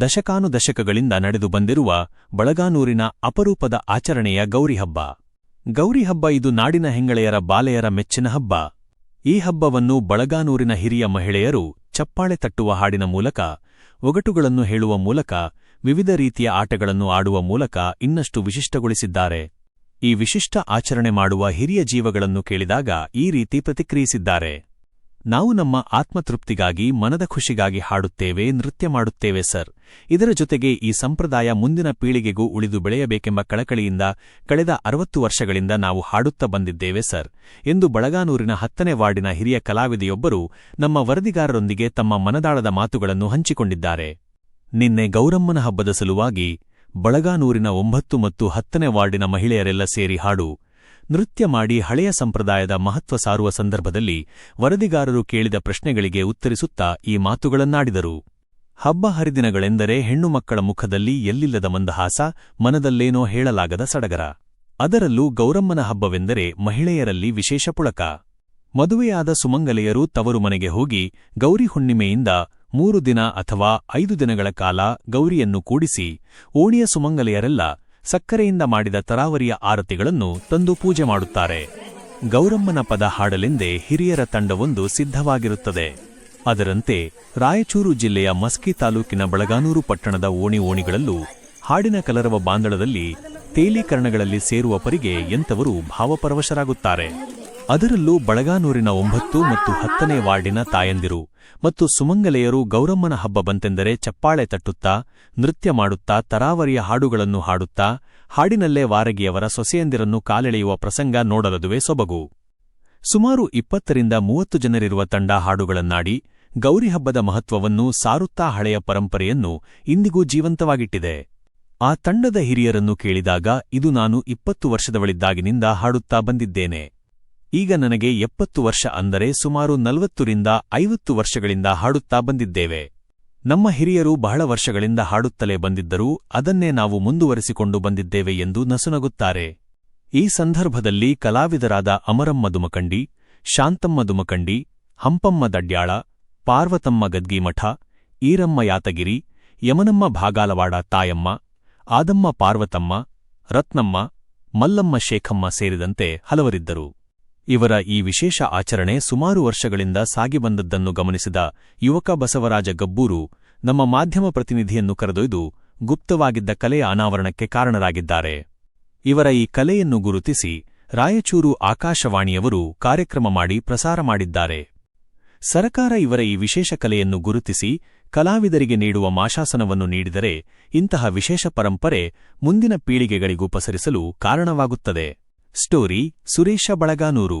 ದಶಕಾನುದಶಕಗಳಿಂದ ನಡೆದು ಬಂದಿರುವ ಬಳಗಾನೂರಿನ ಅಪರೂಪದ ಆಚರಣೆಯ ಗೌರಿ ಹಬ್ಬ ಗೌರಿ ಹಬ್ಬ ಇದು ನಾಡಿನ ಹೆಂಗಳೆಯರ ಬಾಲೆಯರ ಮೆಚ್ಚಿನ ಹಬ್ಬ. ಈ ಹಬ್ಬವನ್ನು ಬಳಗಾನೂರಿನ ಹಿರಿಯ ಮಹಿಳೆಯರು ಚಪ್ಪಾಳೆ ತಟ್ಟುವ ಹಾಡಿನ ಮೂಲಕ, ಒಗಟುಗಳನ್ನು ಹೇಳುವ ಮೂಲಕ, ವಿವಿಧ ರೀತಿಯ ಆಟಗಳನ್ನು ಆಡುವ ಮೂಲಕ ಇನ್ನಷ್ಟು ವಿಶಿಷ್ಟಗೊಳಿಸಿದ್ದಾರೆ. ಈ ವಿಶಿಷ್ಟ ಆಚರಣೆ ಮಾಡುವ ಹಿರಿಯ ಜೀವಗಳನ್ನು ಕೇಳಿದಾಗ ಈ ರೀತಿ ಪ್ರತಿಕ್ರಿಯಿಸಿದ್ದಾರೆ. ನಾವು ನಮ್ಮ ಆತ್ಮತೃಪ್ತಿಗಾಗಿ, ಮನದ ಖುಷಿಗಾಗಿ ಹಾಡುತ್ತೇವೆ, ನೃತ್ಯ ಮಾಡುತ್ತೇವೆ, ಸರ್. ಇದರ ಜೊತೆಗೆ ಈ ಸಂಪ್ರದಾಯ ಮುಂದಿನ ಪೀಳಿಗೆಗೂ ಉಳಿದು ಬೆಳೆಯಬೇಕೆಂಬ ಕಳಕಳಿಯಿಂದ ಕಳೆದ ಅರವತ್ತು ವರ್ಷಗಳಿಂದ ನಾವು ಹಾಡುತ್ತಾ ಬಂದಿದ್ದೇವೆ, ಸರ್. ಎಂದು ಬಳಗಾನೂರಿನ ಹತ್ತನೇ ವಾರ್ಡಿನ ಹಿರಿಯ ಕಲಾವಿದೆಯೊಬ್ಬರು ನಮ್ಮ ವರದಿಗಾರರೊಂದಿಗೆ ತಮ್ಮ ಮನದಾಳದ ಮಾತುಗಳನ್ನು ಹಂಚಿಕೊಂಡಿದ್ದಾರೆ. ನಿನ್ನೆ ಗೌರಮ್ಮನ ಹಬ್ಬದ ಸಲುವಾಗಿ ಬಳಗಾನೂರಿನ ಒಂಬತ್ತು ಮತ್ತು ಹತ್ತನೇ ವಾರ್ಡಿನ ಮಹಿಳೆಯರೆಲ್ಲ ಸೇರಿ ಹಾಡು ನೃತ್ಯ ಮಾಡಿ ಹಳೆಯ ಸಂಪ್ರದಾಯದ ಮಹತ್ವ ಸಾರುವ ಸಂದರ್ಭದಲ್ಲಿ ವರದಿಗಾರರು ಕೇಳಿದ ಪ್ರಶ್ನೆಗಳಿಗೆ ಉತ್ತರಿಸುತ್ತಾ ಈ ಮಾತುಗಳನ್ನಾಡಿದರು. ಹಬ್ಬ ಹರಿದಿನಗಳೆಂದರೆ ಹೆಣ್ಣು ಮಕ್ಕಳ ಮುಖದಲ್ಲಿ ಎಲ್ಲಿಲ್ಲದ ಮಂದಹಾಸ, ಮನದಲ್ಲೇನೋ ಹೇಳಲಾಗದ ಸಡಗರ. ಅದರಲ್ಲೂ ಗೌರಮ್ಮನ ಹಬ್ಬವೆಂದರೆ ಮಹಿಳೆಯರಲ್ಲಿ ವಿಶೇಷ ಪುಳಕ. ಮದುವೆಯಾದ ಸುಮಂಗಲೆಯರು ತವರು ಮನೆಗೆ ಹೋಗಿ ಗೌರಿ ಹುಣ್ಣಿಮೆಯಿಂದ ಮೂರು ದಿನ ಅಥವಾ ಐದು ದಿನಗಳ ಕಾಲ ಗೌರಿಯನ್ನು ಕೂಡಿಸಿ, ಓಣಿಯ ಸುಮಂಗಲೆಯರೆಲ್ಲ ಸಕ್ಕರೆಯಿಂದ ಮಾಡಿದ ತರಾವರಿಯ ಆರತಿಗಳನ್ನು ತಂದು ಪೂಜೆ ಮಾಡುತ್ತಾರೆ. ಗೌರಮ್ಮನ ಪದ ಹಾಡಲೆಂದೇ ಹಿರಿಯರ ತಂಡವೊಂದು ಸಿದ್ಧವಾಗಿರುತ್ತದೆ. ಅದರಂತೆ ರಾಯಚೂರು ಜಿಲ್ಲೆಯ ಮಸ್ಕಿ ತಾಲೂಕಿನ ಬಳಗಾನೂರು ಪಟ್ಟಣದ ಓಣಿ ಓಣಿಗಳಲ್ಲೂ ಹಾಡಿನ ಕಲರವ ಬಾಂದಳದಲ್ಲಿ ತೇಲೀಕರಣಗಳಲ್ಲಿ ಸೇರುವ ಪರಿಗೆ ಎಂಥವರು ಭಾವಪರವಶರಾಗುತ್ತಾರೆ. ಅದರಲ್ಲೂ ಬಳಗಾನೂರಿನ ಒಂಬತ್ತು ಮತ್ತು ಹತ್ತನೇ ವಾರ್ಡಿನ ತಾಯಂದಿರು ಮತ್ತು ಸುಮಂಗಲೆಯರು ಗೌರಮ್ಮನ ಹಬ್ಬ ಬಂತೆಂದರೆ ಚಪ್ಪಾಳೆ ತಟ್ಟುತ್ತಾ, ನೃತ್ಯ ಮಾಡುತ್ತಾ, ತರಾವರಿಯ ಹಾಡುಗಳನ್ನು ಹಾಡುತ್ತಾ, ಹಾಡಿನಲ್ಲೇ ವಾರಗಿಯವರ ಸೊಸೆಯಂದಿರನ್ನು ಕಾಲೆಳೆಯುವ ಪ್ರಸಂಗ ನೋಡಲದುವೆ ಸೊಬಗು. ಸುಮಾರು ಇಪ್ಪತ್ತರಿಂದ ಮೂವತ್ತು ಜನರಿರುವ ತಂಡ ಹಾಡುಗಳನ್ನಾಡಿ, ಗೌರಿ ಹಬ್ಬದ ಮಹತ್ವವನ್ನು ಸಾರುತ್ತಾ ಹಳೆಯ ಪರಂಪರೆಯನ್ನು ಇಂದಿಗೂ ಜೀವಂತವಾಗಿಟ್ಟಿದೆ. ಆ ತಂಡದ ಹಿರಿಯರನ್ನು ಕೇಳಿದಾಗ, ಇದು ನಾನು ಇಪ್ಪತ್ತು ವರ್ಷದವಳಿದ್ದಾಗಿನಿಂದ ಹಾಡುತ್ತಾ ಬಂದಿದ್ದೇನೆ. ಈಗ ನನಗೆ ಎಪ್ಪತ್ತು ವರ್ಷ ಅಂದರೆ ಸುಮಾರು ನಲವತ್ತರಿಂದ ಐವತ್ತು ವರ್ಷಗಳಿಂದ ಹಾಡುತ್ತಾ ಬಂದಿದ್ದೇವೆ. ನಮ್ಮ ಹಿರಿಯರು ಬಹಳ ವರ್ಷಗಳಿಂದ ಹಾಡುತ್ತಲೇ ಬಂದಿದ್ದರೂ ಅದನ್ನೇ ನಾವು ಮುಂದುವರೆಸಿಕೊಂಡು ಬಂದಿದ್ದೇವೆ ಎಂದು ನಸುನಗುತ್ತಾರೆ. ಈ ಸಂದರ್ಭದಲ್ಲಿ ಕಲಾವಿದರಾದ ಅಮರಮ್ಮ ದುಮಕಂಡಿ, ಶಾಂತಮ್ಮ ದುಮಕಂಡಿ, ಹಂಪಮ್ಮ ದಡ್ಯಾಳ, ಪಾರ್ವತಮ್ಮ ಗದ್ಗಿಮಠ, ಈರಮ್ಮ ಯಾತಗಿರಿ, ಯಮನಮ್ಮ ಭಾಗಾಲವಾಡ ತಾಯಮ್ಮ, ಆದಮ್ಮ ಪಾರ್ವತಮ್ಮ, ರತ್ನಮ್ಮ, ಮಲ್ಲಮ್ಮ ಶೇಖಮ್ಮ ಸೇರಿದಂತೆ ಹಲವರಿದ್ದರು. ಇವರ ಈ ವಿಶೇಷ ಆಚರಣೆ ಸುಮಾರು ವರ್ಷಗಳಿಂದ ಸಾಗಿಬಂದದ್ದನ್ನು ಗಮನಿಸಿದ ಯುವಕ ಬಸವರಾಜ ಗಬ್ಬೂರು ನಮ್ಮ ಮಾಧ್ಯಮ ಪ್ರತಿನಿಧಿಯನ್ನು ಕರೆದೊಯ್ದು ಗುಪ್ತವಾಗಿದ್ದ ಕಲೆಯ ಅನಾವರಣಕ್ಕೆ ಕಾರಣರಾಗಿದ್ದಾರೆ. ಇವರ ಈ ಕಲೆಯನ್ನು ಗುರುತಿಸಿ ರಾಯಚೂರು ಆಕಾಶವಾಣಿಯವರು ಕಾರ್ಯಕ್ರಮ ಮಾಡಿ ಪ್ರಸಾರ ಮಾಡಿದ್ದಾರೆ. ಸರಕಾರ ಇವರ ಈ ವಿಶೇಷ ಕಲೆಯನ್ನು ಗುರುತಿಸಿ ಕಲಾವಿದರಿಗೆ ನೀಡುವ ಮಾಶಾಸನವನ್ನು ನೀಡಿದರೆ ಇಂತಹ ವಿಶೇಷ ಪರಂಪರೆ ಮುಂದಿನ ಪೀಳಿಗೆಗಳಿಗೂ ಪಸರಿಸಲು ಕಾರಣವಾಗುತ್ತದೆ. ಸ್ಟೋರಿ ಸುರೇಶ ಬಳಗಾನೂರು.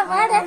ನೋಡ್ರಿ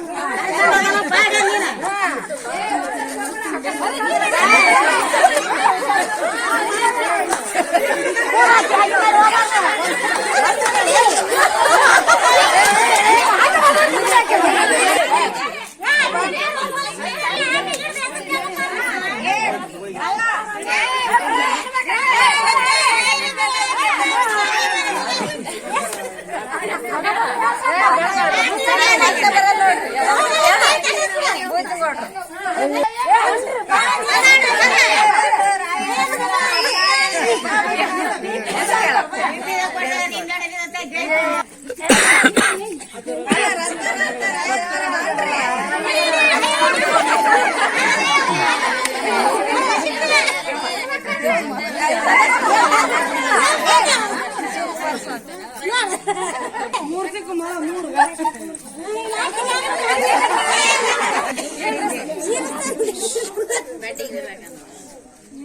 ಮೂರ್ತಿಕ್ಕೂ ಮಾಡ ಮೂರು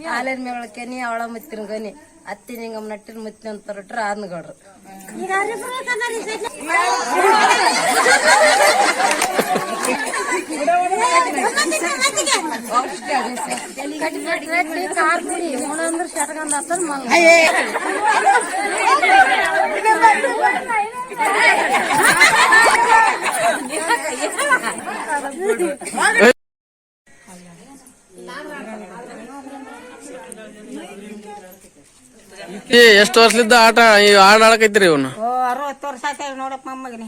ಹಾಲಿನ ಮೇಲೆ ಕೆನಿ ಅವಳ ಮುತ್ತಿನ ಗನಿ ಅತ್ತಿ ನಿಂಗಮ್ ನಟ್ಟಿನ ಮುತ್ತಿನ ಅಂತ ಹೊರಟ್ರೆ ಆದ್ನಗೌಡ್ರು ಶಟ್ಗಂದ ಹತ್ತದ ಎಷ್ಟು ವರ್ಷದಿಂದ ಆಟ? ಈ ಆಡ ಆಡಕೈತ್ರಿ ಇವನು? ಅರವತ್ತು ವರ್ಷ ಆಯ್ತು ನೋಡಪ್ಪ ಮೊಮ್ಮಗನೇ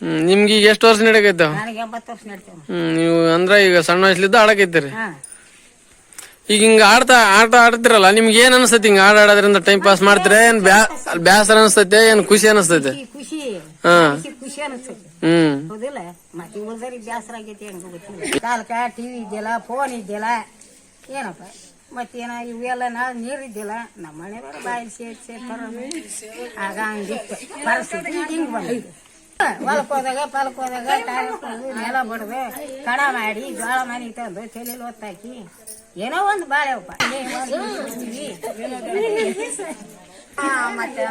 ಹ್ಮ್ ನಿಮ್ಗೆ ಈಗ ಎಷ್ಟು ವರ್ಷ ನಡಕೈತ? ಎಂಬತ್ತು ವರ್ಷ ನಡ್ತೇವೆ ಹ್ಮ್ ನೀವು ಅಂದ್ರ ಈಗ ಸಣ್ಣ ವಯಸ್ಸಲಿದ್ದ ಆಡಕೈತ್ರಿ ಹಾ. ಈಗ ಹಿಂಗ ಆಡ್ತಾ ಆಟ ಆಡ್ತಿರಲ್ಲ ನಿಮ್ಗೆ ಏನ್ ಅನ್ಸ್ತೈತಿ ಹಿಂಗ ಆಡ ಆಡೋದ್ರಿಂದ ಟೈಮ್ ಪಾಸ್ ಮಾಡ್ತೀರ? ಏನ್ ಬ್ಯಾ- ಬ್ಯಾಸರ ಅನ್ಸ್ತೈತೆ ಏನ್ ಖುಷಿ ಅನಸ್ತೈತೆ? ಖುಷಿ ಖುಷಿ. ಅನಿಸ್ತೈತಿ. ಹ್ಮ್. ಹೌದಿಲ್ಲ? ಮತ್ತೆ ಉಳ್ದರಿಗೆ ಬೇಸರ ಆಗೈತಿ ಹೆಂಗ ಗೊತ್ತಿಲ್ಲ. ಕಾಲಕ ಟಿವಿ ಇದೆಯಲ್ಲ ಫೋನ್ ಇದ್ದಿಲ್ಲ. ಏನಪ್ಪ? ಮತ್ತೇನ ಇವೆಲ್ಲ ನಾ ನೀರು ಇದ್ದಿಲ್ಲ. ನಮ್ಮ ಮನೆ ಬಾಯಿ ಸೇರಿ ಸೇರ್ತಾರ. ಆಗ ಹಂಗಿತ್ತು. ಪರಿಸ್ಥಿತಿ ಹಿಂಗೆ ಹೊಲಕ್ ಹೋದಾಗ ಪಲಕ್ ಹೋದಾಗ ಟಾಯ್ಲೆಟ್ ಹೋಗಿ ನೆಲ ಬಡ್ದು ಕಡ ಮಾಡಿ ಜೋಳ ಮನೆ ತಂದು ತಲೆಯಲ್ಲಿ ಒತ್ತಾಕಿ. ಏನೋ ಒಂದು ಬಾಳೆವಪ್ಪ ಮತ್ತೆ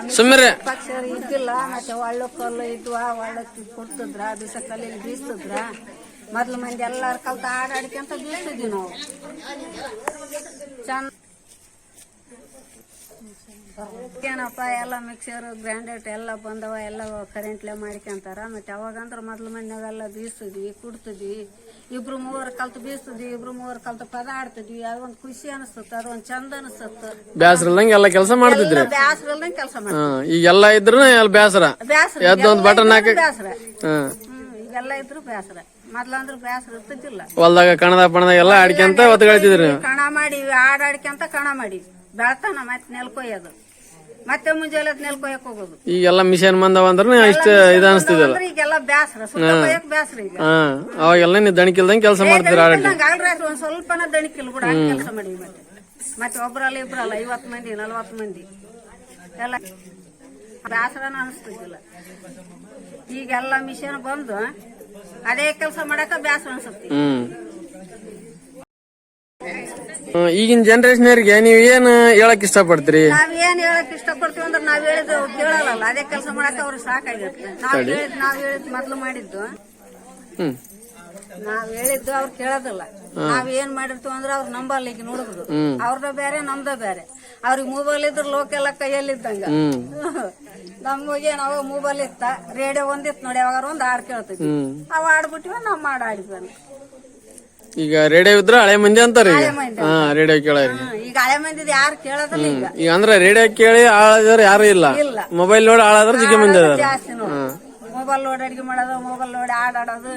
ಪಕ್ಷರು ಇದ್ದಿಲ್ಲ ಮತ್ತೆ ಒಳ್ಳು ಕಲ್ಲು ಇದ್ವ ಒಳ್ಳಕ್ಕೆ ಕೊಡ್ತಿದ್ರ ದಿವಸ ಕಲ್ಲಿಗೆ ಬೀಸ್ತಿದ್ರ. ಮೊದ್ಲು ಮಂದಿ ಎಲ್ಲಾರು ಕಲ್ತ ಆಡಾಡ್ಕೊಂತ ಬೀಸ್ತಿದ್ವಿ ನಾವು. ಚಂದ ಏನಪ್ಪ ಎಲ್ಲ ಮಿಕ್ಸರ್ ಗ್ರೈಂಡರ್ ಎಲ್ಲ ಬಂದವ ಎಲ್ಲ ಕರೆಂಟ್ಲೆ ಮಾಡ್ಕೊಂತಾರ. ಮತ್ತೆ ಅವಾಗಂದ್ರೆ ಮೊದ್ಲು ಮನೆಯಾಗೆಲ್ಲ ಬೀಸ್ತಿದ್ವಿ ಕುಡ್ತಿದ್ವಿ. ಇಬ್ರು ಮೂವರು ಕಲ್ತು ಬೀಸ್ತಿದ್ವಿ ಇಬ್ರು ಮೂವರು ಕಲ್ತು ಪದ ಆಡ್ತಿದ್ವಿ ಅದೊಂದು ಖುಷಿ ಅನಿಸ್ತದ ಅದೊಂದ್ ಚಂದ ಅನಿಸ್ತ ಬ್ಯಾಸರ ಇಲ್ದಂಗ ಎಲ್ಲ ಕೆಲಸ ಮಾಡ್ತಿದ್ರಿ? ಬ್ಯಾಸ್ರ ಇಲ್ದಂಗೆ ಕೆಲಸ ಮಾಡಿ ಹಾ ಈಗೆಲ್ಲ ಇದ್ರು ಎಲ್ಲ ಬ್ಯಾಸರ. ಬ್ಯಾಸ್ರ ಬಟನ್ ಹಾಕಿ ಬ್ಯಾಸ್ರ. ಹ್ಮ್ ಈಗೆಲ್ಲ ಇದ್ರು ಬ್ಯಾಸ್ರ. ಮೊದ್ಲಂದ್ರ ಬ್ಯಾಸ್ರ ಇರ್ತಿದ್ದಿಲ್ಲ. ಹೊಲ್ದಾಗ ಕಣದ ಪಣದಾಗ ಎಲ್ಲ ಆಡ್ಕೊಂತ ಒತ್ತಗಾಡ್ತಿದ್ರಿ ಕಣ ಮಾಡಿ ಆಡಾಡ್ಕೊಂತ ಕಣ ಮಾಡಿವಿ ಬೆಳ್ತಾನ ಮತ್ತೆ ನೆಲ್ಕೊಯ್ಯೋದು. ಮತ್ತೆ ಮುಂಜಾನೆ ನೆಲ್ಕೊಯ್ಯಕ್ ನೆಲ್ ಕೊಯ್ಯಕ್ ಹೋಗೋದು. ಈಗೆಲ್ಲ ಮಿಷನ್ ಬಂದವ ಅಂದ್ರೆ ಇಷ್ಟ ಇದು ಅನಿಸ್ತಿದಲ್ಲ ಈಗೆಲ್ಲ ಬ್ಯಾಸ್ರ ಸುತ್ತ ಕೊಯ್ಯಕ್ ಬ್ಯಾಸ್ರ ಈಗ. ಹಾ ಅವಾಗೆಲ್ಲ ನೀವು ದಣಿಕಿಲ್ದಂಗ ಕೆಲಸ ಮಾಡ್ತೀರ ಒಂದ್ ಸ್ವಲ್ಪನ ದಣಿಕಿಲ್ ಬಿಡ ಕೆಲಸ ಮಾಡಿ ಮತ್ತೆ. ಮತ್ತೆ ಒಬ್ರಲ್ಲ ಇಬ್ರಲ್ಲ ಐವತ್ ಮಂದಿ ನಲ್ವತ್ ಮಂದಿ. ಎಲ್ಲ ಬ್ಯಾಸರನ ಅನಿಸ್ತಿದ್ದಿಲ್ಲ. ಈಗೆಲ್ಲ ಮಿಷನ್ ಬಂದು ಅದೇ ಕೆಲಸ ಮಾಡಕ ಬ್ಯಾಸರ ಅನ್ಸುತ್ತೆ. ಈಗಿನ ಜನರೇಷನ್ರಿಗೆ ನೀವ್ ಏನ್ ಹೇಳಕ್ ಇಷ್ಟಪಡ್ತೀರಿ? ನಾವ್ ಏನ್ ಹೇಳಕ್ ಇಷ್ಟಪಡ್ತೀವಿ ಅಂದ್ರೆ ನಾವ್ ಹೇಳಿದ್ದು ಕೇಳಲ್ಲ ಅದೇ ಕೆಲಸ ಮಾಡಕ್ ಅವ್ರಿಗೆ ಸಾಕಾಗಿರುತ್ತೆ ನಾವ್ ಹೇಳಿದ್ ನಾವ್ ಹೇಳಿದ್ ಮೊದ್ಲು ಮಾಡಿದ್ದು. ಹ್ಮ್. ನಾವ್ ಹೇಳಿದ್ದು ಅವ್ರು ಕೇಳೋದಿಲ್ಲ. ನಾವ್ ಏನ್ ಮಾಡಿರ್ತೀವಿ ಅಂದ್ರೆ ಅವ್ರ ನಂಬಲ್ಲ ಈಗ ನೋಡಿದ್ರು ಅವ್ರದ ಬೇರೆ ನಮ್ದ ಬೇರೆ. ಅವ್ರಿಗೆ ಮೊಬೈಲ್ ಇದ್ರ ಲೋಕೆಲ್ಲ ಕೈಯಲ್ಲಿದ್ದಂಗ. ನಮ್ಗೆ ನಾವು ಮೊಬೈಲ್ ಇತ್ತ. ರೇಡಿಯೋ ಒಂದಿತ್ತು ನೋಡಿ ಅವಾಗ ಒಂದ್ ಹಾಡ್ ಕೇಳ್ತಿದ್ವಿ ಅವ್ ಆಡ್ಬಿಟ್ಟಿವ ನಾವ್ ಮಾಡ್ ಆಡಿದ್ವಿ ಈಗ ರೇಡಿಯೋ ಇದ್ರ ಹಳೆ ಮಂದಿ ಅಂತಾರ ಈಗ. ಮಂದಿ ಹಾ ರೇಡಿಯೋ ಕೇಳ್ರಿ ಈಗ ಹಳೆ ಮಂದಿದ್ ಯಾರು ಕೇಳೋದಿಲ್ಲ ಈಗ. ಅಂದ್ರೆ ಅಂದ್ರ ರೇಡಿಯೋ ಕೇಳಿ ಹಾಳಾದ್ರೆ ಯಾರು ಇಲ್ಲ. ಇಲ್ಲ. ಮೊಬೈಲ್ ನೋಡಿ ಹಾಳಾದ್ರೆ ಜಿಗ್ಗೆ ಮಂದಿ ಅದಾರ. ಜಾಸ್ತಿ ನೋಡಿ. ಮೊಬೈಲ್ ನೋಡಿ ಅಡಿಗೆ ಮಾಡೋದು ಮೊಬೈಲ್ ನೋಡಿ ಆಡಾಡೋದು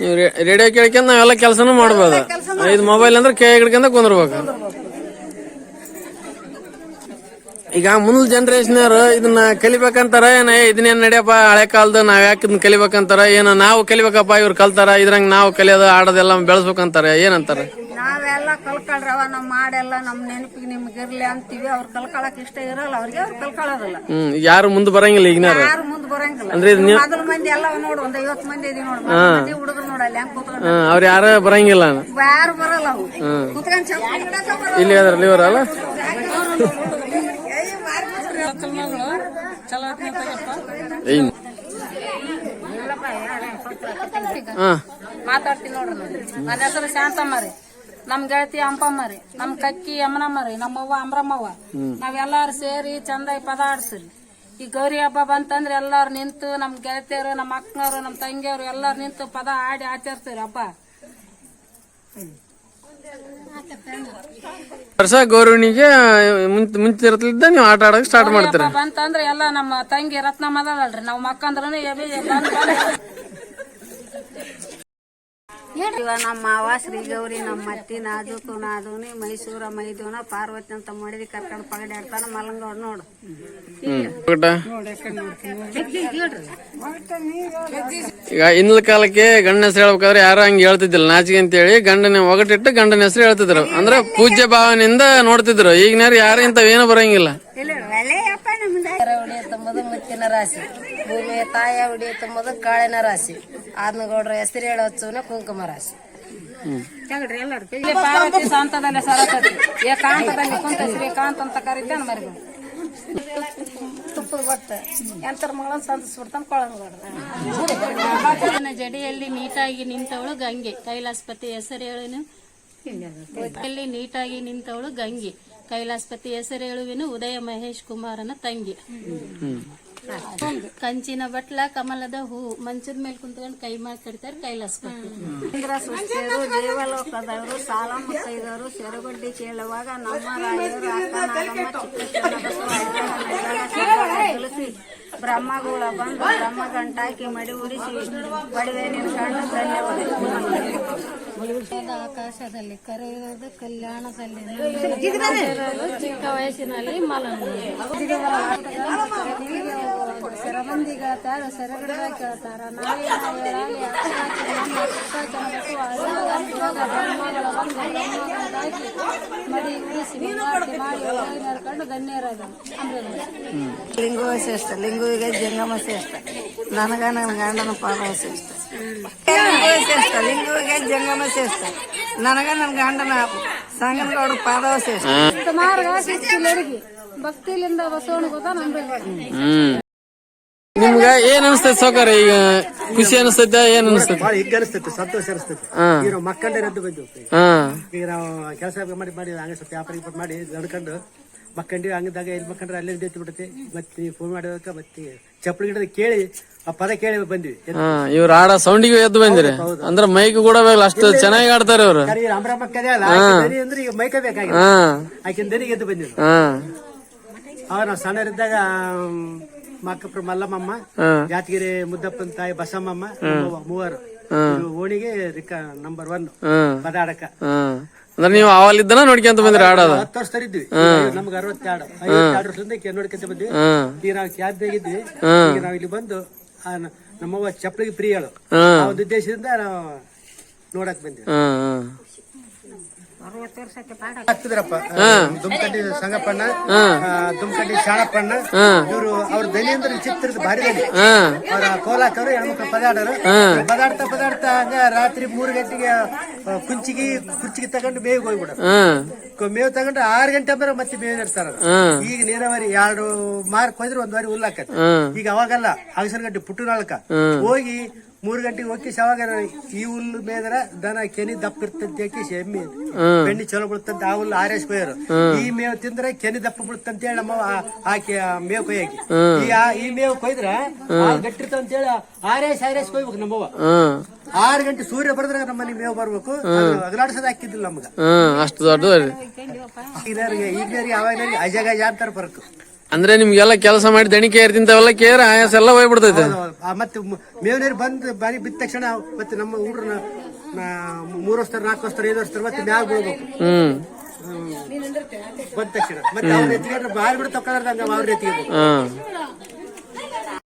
ನೀವು ರೇಡಿಯೋ ಕೇಳ್ಕೊಂಡ್ ನಾವೆಲ್ಲ ಕೆಲಸನೂ ಮಾಡ್ಬೋದು. ಇದು ಮೊಬೈಲ್ ಅಂದ್ರೆ ಕೈ ಹಿಡ್ಕೊಂಡ ಕುಂದ್ರಬೇಕು. ಈಗ ಮುಂದ್ ಜನರೇಷನ್ ಇದನ್ನ ಕಲಿಬೇಕಂತಾರ ಏನ ಇದನ್ನೇನ್ ನಡೆಯಪ್ಪ ಹಳೆ ಕಾಲದ ನಾವ್ ಯಾಕೆ ಇದನ್ನ ಕಲಿಬೇಕಂತಾರ ಏನ ನಾವು ಕಲಿಬೇಕಪ್ಪ ಇವ್ರು ಕಲ್ತಾರ ಇದ್ರಂಗ ನಾವು ಕಲಿಯೋದು ಆಡೋದೆಲ್ಲ ಬೆಳೆಸ್ಬೇಕಂತಾರ ಏನಂತಾರ? ನಾವೆಲ್ಲ ಕಲ್ಕೊಳ್ರವ ನಮ್ ಮಾಡೆಲ್ಲ ನಮ್ ನೆನಪಿಗೆ ನಿಮ್ಗೆ ಇರ್ಲಿ ಅಂತೀವಿ ಅವ್ರು ಕಲ್ಕೊಳಕ್ ಇಷ್ಟ ಇರಲ್ಲ ಅವ್ರಿಗೆ ಅವ್ರು ಕಲ್ಕೊಳ್ಳೋದಿಲ್ಲ ಹ್ಮ್ ಯಾರು ಮುಂದ್ ಬರಂಗಿಲ್ಲ ಈಗ ಯಾರು ಮುಂದ್ ಬರಂಗಿಲ್ಲ. ಅಂದ್ರೆ ಇದು ನೀವು- ಮೊದಲು ಮಂದಿ ಎಲ್ಲ ನೋಡು ಒಂದ್ ಐವತ್ ಮಂದಿ ಇದೀವಿ ನೋಡು ಹುಡುಗರು ನೋಡಲ್ಲ ಹೆಂಗ್ ಕೂತ್ಕೊಂಡು ಅವ್ರ ಯಾರು ಬರಂಗಿಲ್ಲ ಯಾರು ಬರಲ್ಲ ಅವ್ರು. ಕುತ್ಕೊಂಡ್ ಇಲ್ಲಿ ಅದ್ರಲ್ಲಿ ಇವರಲ್ಲ? ಮಾತಾಡ್ತೀನಿ ನೋಡ್ರಿ ನನ್ನ ಹೆಸರು ಶಾಂತಮ್ಮ ರೀ. ನಮ್ ಗೆಳತಿ ಅಂಪಮ್ಮ ರೀ. ನಮ್ ಕಕ್ಕಿ ಯಮನಮ್ಮ ರೀ. ನಮ್ಮವ್ವ ಅಮ್ರಮ್ಮವ್ವ. ನಾವೆಲ್ಲಾರು ಸೇರಿ ಚಂದಾಗಿ ಪದ ಆಡ್ಸಿರಿ ಈ ಗೌರಿ ಹಬ್ಬ ಬಂತಂದ್ರೆ ಎಲ್ಲಾರು ನಿಂತು ನಮ್ ಗೆಳತಿಯರು ನಮ್ಮ ಅಕ್ಕನವರು ನಮ್ ತಂಗಿಯವರು ಎಲ್ಲಾರು ನಿಂತು ಪದ ಆಡಿ ಆಚರಿಸ್ತೀರಿ ಹಬ್ಬ. ವರ್ಷ ಗೌರವಣಿಗೆ ಮುಂಚೆ ಮುಂಚಿರತ್ಲಿದ್ದ ನೀವು ಆಟ ಆಡಕ್ ಸ್ಟಾರ್ಟ್ ಮಾಡ್ತೀರ. ಅಂತಂದ್ರೆ ಬಂತಂದ್ರೆ ಎಲ್ಲ ನಮ್ಮ ತಂಗಿ ರತ್ನಮ್ಮ ಅದಲ್ರಿ ನಾವ್ ಮಕ್ಕಂದ್ರೂ ಇವ ನಮ್ಮ ಮಾವ ಶ್ರೀಗೌರಿ ನಮ್ಮ ಅತ್ತಿ ನಾಜುಕು ನಾದೂನಿ ಮೈಸೂರ ಮೈದೂನ ಪಾರ್ವತಿ ಅಂತ ಮಡಿದಿ ಕರ್ಕೊಂಡು ಪಗಡಾಡ್ತಾನ ಮಲಂಗೋಡ್ ನೋಡು. ಈಗ ಹಿಂದ್ಲ ಕಾಲಕ್ಕೆ ಗಂಡನ ಹೆಸರು ಹೇಳ್ಬೇಕಾದ್ರೆ ಯಾರು ಹಂಗ ಹೇಳ್ತಿದ್ದಿಲ್ಲ. ನಾಚಿಕೆ ಅಂತ ಹೇಳಿ ಗಂಡನ ಒಗಟಿಟ್ಟು ಗಂಡನ ಹೆಸರು ಹೇಳ್ತಿದ್ರು. ಅಂದ್ರೆ ಪೂಜ್ಯ ಭಾವನೆಯಿಂದ ನೋಡ್ತಿದ್ರು. ಈಗಿನಾರು ಯಾರು ಇಂಥವೇನು ಬರಂಗಿಲ್ಲ. ತುಂಬದು ಮುತ್ತಿನ ರಾಶಿ. ಭೂಮಿಯ ತಾಯ ಉಡಿ ತುಂಬದು ಕಾಳಿನ ರಾಶಿ. ಆದ್ನಗೌಡ್ರ ಹೆಸರು ಹೇಳೋತ್ಸವನ ಕುಂಕುಮ ರಾಶಿ. ಇಲ್ಲಿ ಪಾರ್ವತಿ ಶಾಂತದಲ್ಲಿ ಸರಸ್ವತಿ. ಏಕಾಂತದಲ್ಲಿ ಕುಂತ ಶ್ರೀಕಾಂತ ಅಂತ ಕರೀತಾನ ಮರಿಗಳು ತುಪ್ಪ ಬಟ್ಟ. ಎಂತರ ಮಗಳನ್ನ ಸಂತಸ್ಬಿಡ್ತಾನ ಕೊಳಂಗ ನನ್ನ ಜಡೆಯಲ್ಲಿ ನೀಟಾಗಿ ನಿಂತವಳು ಗಂಗೆ. ಕೈಲಾಸಪತಿ ಹೇಳೇನು? ಇಲ್ಲಿ ನೀಟಾಗಿ ನಿಂತವಳು ಗಂಗೆ. ಕೈಲಾಸಪತಿ ಹೆಸರೇಳುವೆನು ಉದಯ ಮಹೇಶ್ ಕುಮಾರನ ತಂಗಿ. ಕಂಚಿನ ಬಟ್ಲ ಕಮಲದ ಹೂ ಮಂಚದ ಮೇಲೆ ಕುಂತ್ಕೊಂಡು ಕೈ ಮಾಡಿ ಕಡಿತಾರೆ ಸೃಷ್ಟಿಯರು ದೇವಲೋಕದವರು ಸಾಲ ಮುತ್ತೈದವರು ಸೆರಗೊಡ್ಡಿ ಕೇಳುವಾಗ ನಮ್ಮ ರಾಯರು ತಿಳಿಸಿ ಬ್ರಹ್ಮಗಳ ಬಂದು ಬ್ರಹ್ಮ ಗಂಟಾಕಿ ಮಡಿ ಉರಿಸಿ ಬಡವೆ ಧನ್ಯವಾದ ಆಕಾಶದಲ್ಲಿ ಕರೆಯುವುದು ಕಲ್ಯಾಣದಲ್ಲಿ ಚಿಕ್ಕ ವಯಸ್ಸಿನಲ್ಲಿ ಮಲನು ಸೆರಬಂದಿ ಕೇಳ್ತಾರ ಸೆರಗಡ ಕೇಳ್ತಾರ ನಾಯಿ ಹೇಳಾಲಿ ಮಡಿ ಉಳಿಸಿ ಮಾಡಿ ಮಾಡಿ ನಡ್ಕೊಂಡು ಧನ್ಯರಾದ ಲಿಂಗುವ ಶ್ರೇಷ್ಠ ಲಿಂಗುವಿಗೆ ಜಂಗಮ ಶ್ರೇಷ್ಠ ನನಗ ನನ್ನ ಗಂಡನ ಪಾದ ಶ್ರೇಷ್ಠ ಲಿಂಗುವ ಶ್ರೇಷ್ಠ ಲಿಂಗುವಿಗೆ ಜಂಗಮ ಶ್ರೇಷ್ಠ ನನಗ ನನ್ನ ಗಂಡನ ಸಂಗನಗೌಡ ಪಾದವ ಶ್ರೇಷ್ಠ ಮಾರ್ಗ ಶಿಸ್ತಿಲ್ಲರಿಗೆ ಭಕ್ತಿಲಿಂದ ಬಸವಣ್ಣ ಗೊತ್ತಾ ನಂಬಿಲ್ಬೇಡ ಹ್ಮ್ ನಿಮ್ಗ ಏನ್ ಅನಿಸ್ತೈತಿ ಸೌಕರ್ಯ ಈಗ ಖುಷಿ ಅನಿಸ್ತೈತ ಏನ್ ಅನಿಸ್ತೈತಿ? ಬಹಳ ಹಿಗ್ಗ ಅನಿಸ್ತೈತಿ ಸಂತೋಷ ಅನಿಸ್ತೈತಿ. ಈಗ ನಾವು ಮಕ್ಕಳೇ ರದ್ದು ಬಂದಿವಿ. ಹಾ. ಈಗ ನಾವು ಕೆಲಸ ಮಾಡಿ ಮಾಡಿ ಹಂಗೆ ಸ್ವಲ್ಪ ವ್ಯಾಪಾರ ಗೀಪಾರ ಮಾಡಿ ನಡ್ಕೊಂಡು ಮಕ್ಕಂಡಿ ಹಂಗಿದ್ದಾಗ ಎಲ್ಲಿ ಮಕ್ಕಂಡ್ರೆ ಅಲ್ಲೇ ನಿಂತು ಬಿಡುತ್ತೆ. ಮತ್ತೆ ನೀವು ಫೋನ್ ಮಾಡಿದಾಗ ಮತ್ತೆ ಚಪ್ಪಲಿ ಗಿಡದ ಕೇಳಿ ಆ ಪದ ಕೇಳಿ ಬಂದ್ವಿ. ಹಾ ಇವ್ರ ಆಡ ಸೌಂಡಿಗೆ ಎದ್ದು ಬಂದಿರಿ. ಅಂದ್ರ ಮೈಕ್ ಕೂಡ ಬೇಕಲ್ಲ ಅಷ್ಟು ಚೆನ್ನಾಗಿ ಆಡ್ತಾರೆ ಇವ್ರು ಈ ರಾಮರಾಮ ಅಲ್ಲ ಆಕಿನ್ ದನಿ ಅಂದ್ರೆ ಈಗ ಮೈಕ ಬೇಕಾಗಿಲ್ಲ. ಹಾ. ಆಕಿನ ದನಿಗೆ ಎದ್ದು ಬಂದಿವಿ ಹಾ. ಅವಾಗ ನಾವು ಸಣ್ಣರಿದ್ದಾಗ ಮಕ್ಕಪ್ರ ಮಲ್ಲಮ್ಮಮ್ಮ ಜಾತಿಗಿರಿ ಮುದ್ದಪ್ಪನ ತಾಯಿ ಬಸಮ್ಮಮ್ಮ ನಮ್ಮವ್ವ, ಮೂವರು. ಇದು ಓಣಿಗೆ ರಿಕ್ಕ ನಂಬರ್ ಒನ್ ಪದಾಡಕ. ಅಂದ್ರೆ ನೀವು ಅವಲ್ಲಿದ್ದನ ನೋಡ್ಕೊಂತ ಬಂದ್ರೆ ಆಡೋದು ಹತ್ತು ವರ್ಷ ಇದ್ವಿ ನಮ್ಗೆ ಅರವತ್ತೆರಡು. ಐವತ್ತೆರಡು ವರ್ಷದಿಂದ ನೋಡ್ಕೊಂತ ಬಂದ್ವಿ. ಈಗ ನಾವು ಕ್ಯಾಬ್ದಾಗಿದ್ವಿ ಈಗ ನಾವು ಇಲ್ಲಿ ಬಂದು ನಮ್ಮವ್ವ ಚಪ್ಪಲಿಗೆ ಪ್ರಿಯಳು. ಆ ಒಂದು ಉದ್ದೇಶದಿಂದ ನಾವು ನೋಡಕ್ ಬಂದ್ವಿ. ಹಾ ಹಾ. ಆಗ್ತಿದ್ರಪ್ಪ ದುಮ್ಕಂಡಿ ಸಂಗಪ್ಪಣ್ಣ ಆ, ದುಮ್ಕಂಡಿ ಶಾಣಪ್ಪಣ್ಣ ಇವರು ಅವ್ರ ಅಂದ್ರೆ ಚಿತ್ರದ ಭಾರಿ ದನಿ ಹಾ. ಅವ್ರ ಕೋಲಾಕರು ಹೆಣ್ಮಕ್ಳು ಪದಾಡರು ಪದಾಡ್ತಾ ಪದಾಡ್ತಾ ಹಂಗ ರಾತ್ರಿ ಮೂರು ಗಂಟೆಗೆ ಕುಂಚಿಗೆ ಕುರ್ಚಿಗೆ ತಗೊಂಡು ಮೇವು ಹೋಗ್ಬಿಡೋದು. ಹಾ. ಕ- ಮೇವು ತಗೊಂಡು ಆರು ಗಂಟೆ ಅಂದ್ರೆ ಮತ್ತೆ ಮೇವು ಇರ್ತಾರ ಈಗ ನೀರಾವರಿ ಎರಡು ಮಾರ್ಕ್ ಹೋದ್ರೆ ಒಂದ್ ವಾರಿ ಉಲ್ಲಾಕತ್ತೆ ಈಗ ಅವಾಗಲ್ಲ ಅಗಸನ್ ಗಂಟೆ ಪುಟ್ಟನಾಳಕ ಹೋಗಿ ಮೂರು ಗಂಟೆಗೆ ಹೋಗಿ ಅವಾಗ ಈ ಹುಲ್ಲು ಮೇದ್ರ ದನ ಕೆನಿ ದಪ್ಪ ಇರ್ತಂತ ಹೇಳಿ ಎಮ್ಮಿ ಬೆಣ್ಣಿ ಚಲೋ ಬಿಡ್ತಂತ ಆ ಹುಲ್ಲು ಆರ್ ಎಸ್ ಕೊಯ್ಯರು ಈ ಮೇವ್ ತಿಂದ್ರೆ ಕೆನಿ ದಪ್ಪ ಬಿಡ್ತಂತ ಹೇಳಿ ನಮ್ಮ ಆಕೆ ಮೇವ್ ಕೊಯ್ಯಾಕಿ. ಈ ಮೇವ್ ಈ ಮೇವು ಕೊಯ್ದ್ರ ಗಟ್ಟಿರ್ತಂತ ಅಂತ ಹೇಳಿ ಆರ್ ಎಸ್ ಆರ್ ಎಸ್ ಕೊಯ್ಬೇಕು ನಮ್ಮವ್ವ ಆರು ಗಂಟೆ ಸೂರ್ಯ ಬರದ್ರಾಗ ನಮ್ಮ ಮನೆ ಮೇವು ಬರ್ಬೇಕು. ಅಗಲಾಡ್ಸೋದ್ ಹಾಕಿದ್ದಿಲ್ಲ ನಮ್ಗ. ಅಷ್ಟು ದೊಡ್ಡ ಈಗ ಯಾವಾಗ ಅಜಗಜ ಅಂತಾರ ಬರಕು ಅಂದ್ರೆ ನಿಮ್ಗೆಲ್ಲ ಕೆಲಸ ಮಾಡಿ ದಣಿಕೆ ಇರ್ತಿಂತಾವೆಲ್ಲ ಕೇರ ಆಯಾಸ ಎಲ್ಲ ಹೋಗ್ಬಿಡ್ತೈತೆ. ಆ ಮತ್ತೆ ಮ- ಮೇವ್ ನೀರು ಬಂದ್ ಬಾರಿ ಬಿದ್ದ ತಕ್ಷಣ ಮತ್ತೆ ನಮ್ಮ ಹುಡ್ರನ್ನ ಮೂರು ವರ್ಷ ನಾಲ್ಕು ವರ್ಷ ಐದು ವರ್ಷ ಮತ್ತೆ ಮ್ಯಾಗ ಬೀಳ್ಬೇಕು. ಹ್ಮ್. ಬಂದ ತಕ್ಷಣ. ಮತ್ತೆ ಅವ್ರ ಎತ್ತಿಗೆ ಬಾರಿ ಬಿಡ ತಕೊಂಡ್ರಂಗ ಅವ್ರ ಎತ್ತಿಗೆ ಹಾ.